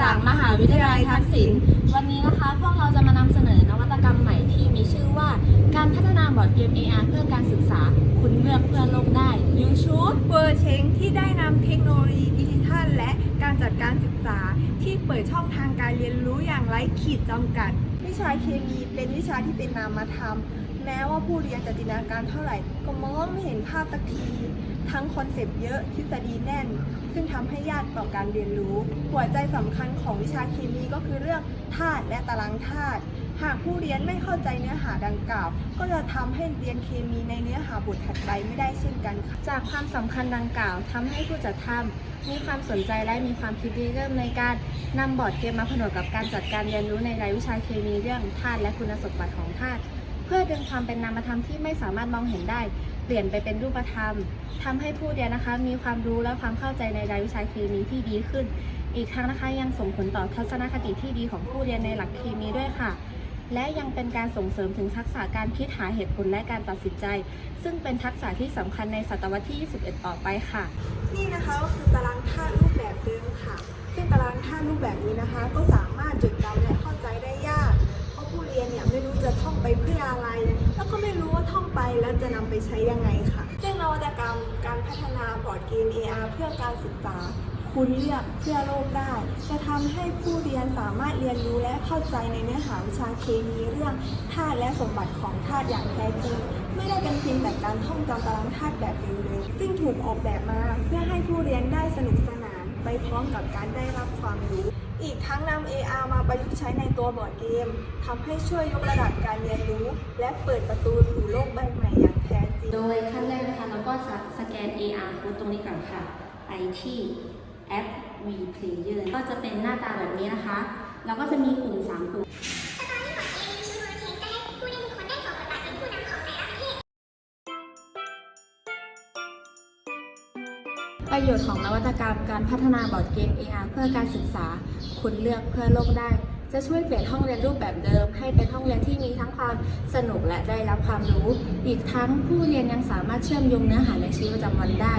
จากมหาวิทยาลัยทักษิณวันนี้นะคะ พวกเราจะมานำเสนอนวัตกรรมใหม่ที่มีชื่อว่า การพัฒนาบอร์ดเกม AR เพื่อการศึกษา คุณเลือกเพื่อโลกได้ You Choose เวอร์เชงที่ได้นำเทคโนโลยีดิจิทัลและการจัดการศึกษา ที่เปิดช่องทางการเรียนรู้อย่างไร้ขีดจำกัด วิชาเคมีเป็นวิชาที่เป็นนามธรรม แม้ว่าผู้เรียนจะจินตนาการเท่าไหร่ ก็มองไม่เห็นภาพสักที ทั้งคอนเซปต์เยอะทฤษฎีแน่น ซึ่งทำให้ยากต่อการเรียนรู้ หัวใจสำคัญของวิชาเคมีก็คือเรื่องธาตุและตารางธาตุหากผู้เรียนไม่เข้าใจเนื้อหาดังกล่าว ก็จะทำให้เรียนเคมีในเนื้อหาบทถัดไปไม่ได้เช่นกันค่ะจากความสำคัญดังกล่าวทำให้ผู้จัดทำมีความสนใจและมีความคิดริเริ่มในการนำบอร์ดเกมมาผนวกกับการจัดการเรียนรู้ในรายวิชาเคมีเรื่องธาตุและคุณสมบัติของธาตุ เพื่อดึงความเป็นนามธรรมที่ไม่สามารถมองเห็นได้ เปลี่ยนไปเป็นรูปธรรมทำให้ผู้เรียนนะคะ มีความรู้และความเข้าใจในรายวิชาเคมีที่ดีขึ้น อีกทั้งนะคะยังส่งผลต่อทัศนคติที่ดีของผู้เรียนในหลักเคมีด้วยค่ะ และยังเป็นการส่งเสริมถึงทักษะการคิดหาเหตุผลและการตัดสินใจ ซึ่งเป็นทักษะที่สำคัญในศตวรรษที่ 21 ต่อไปค่ะ นี่นะคะก็คือตารางธาตุรูปแบบเดิมค่ะ ซึ่งตารางธาตุรูปแบบนี้นะคะก็สา แล้วจะนำไปใช้ยังไงค่ะ ซึ่งนวัตกรรมการพัฒนาบอร์ดเกม AR เพื่อการศึกษาคุณเลือกเพื่อโลกได้ จะทำให้ผู้เรียนสามารถเรียนรู้และเข้าใจในเนื้อหาวิชาเคมีเรื่องธาตุและสมบัติของธาตุอย่างแท้จริง ไม่ได้เป็นเพียงแต่การท่องจำตารางธาตุแบบเดิมๆซึ่งถูกออกแบบมาเพื่อให้ผู้เรียนได้สนุกสนาน ไปพร้อมกับการได้รับความรู้ อีกทั้งนำ AR มาประยุกต์ใช้ในตัวบอร์ดเกมทำให้ช่วยยกระดับการเรียนรู้ และเปิดประตูสู่โลกใบใหม่อย่างแท้จริง โดยขั้นแรกนะคะเราก็จะสแกน AR code ตรงนี้ก่อนค่ะ ไปที่แอป VPlayer ก็จะเป็นหน้าตาแบบนี้นะคะ แล้วก็จะมีปุ่ม3ปุ่ม ประโยชน์ของนวัตกรรมการพัฒนาบอร์ดเกม AR เพื่อการศึกษา คุณเลือกเพื่อโลกได้ จะช่วยเปลี่ยนห้องเรียนรูปแบบเดิม ให้เป็นห้องเรียนที่มีทั้งความสนุกและได้รับความรู้ อีกทั้งผู้เรียนยังสามารถเชื่อมโยงเนื้อหาในชีวิตประจำวันได้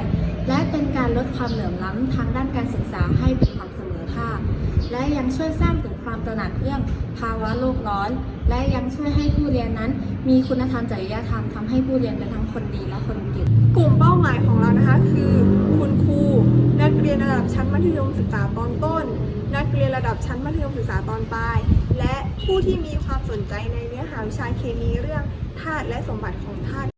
และเป็นการลดความเหลื่อมล้ำทางด้านการศึกษาให้เป็นความส ภาคและยังช่วยสร้างถึงความตระหนักเรื่องภาวะโลกร้อน และยังช่วยให้ผู้เรียนนั้น มีคุณธรรมจริยธรรมทำให้ผู้เรียนเป็นทั้งคนดีและคนเก่งกลุ่มเป้าหมายของเรานะคะ คือ คุณครูนักเรียนระดับชั้นมัธยมศึกษาตอนต้น นักเรียนระดับชั้นมัธยมศึกษาตอนปลาย และผู้ที่มีความสนใจในเนื้อหาวิชาเคมีเรื่องธาตุและสมบัติของธาตุ